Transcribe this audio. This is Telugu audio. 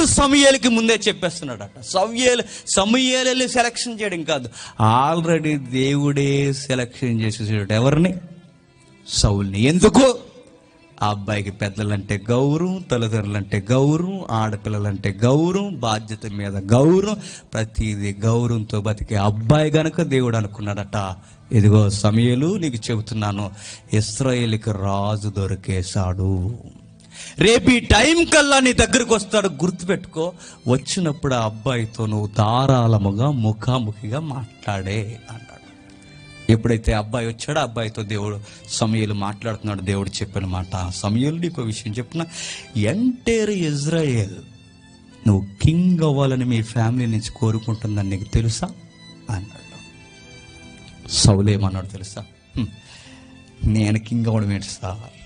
దేవుడు సమయాలకి ముందే చెప్పేస్తున్నాడట. సమయాలు సమయాలని సెలక్షన్ చేయడం కాదు. ఆల్రెడీ దేవుడే సెలక్షన్ చేసేసాడు. ఎవరిని? సౌల్ని. ఎందుకు? ఆ అబ్బాయికి పెద్దలంటే గౌరవం తల్లిదండ్రులంటే గౌరవం ఆడపిల్లలంటే గౌరవం బాధ్యత మీద గౌరవం ప్రతిదీ గౌరవంతో బతికే అబ్బాయి గనక దేవుడు అనుకున్నాడట. ఇదిగో సమయలు నీకు చెబుతున్నాను ఇస్రాయేల్కి రాజు దొరికేశాడు. రేపు ఈ టైం కల్లా నీ దగ్గరకు వస్తాడు. గుర్తుపెట్టుకో వచ్చినప్పుడు ఆ అబ్బాయితో నువ్వు ధారాళముగా ముఖాముఖిగా మాట్లాడే అన్నాడు ఎప్పుడైతే అబ్బాయి వచ్చాడో అబ్బాయితో దేవుడు సమయలు మాట్లాడుతున్నాడు దేవుడు చెప్పిన మాట. సమయలు నీకు విషయం చెప్పిన ఎంటైర్ ఇజ్రాయేల్ నువ్వు కింగ్ అవ్వాలని మీ ఫ్యామిలీ నుంచి కోరుకుంటుందని నీకు తెలుసా? అన్నాడు. సౌలేమన్నాడు తెలుసా? నేను కింగ్ అవ్వడం ఏంటి సార్?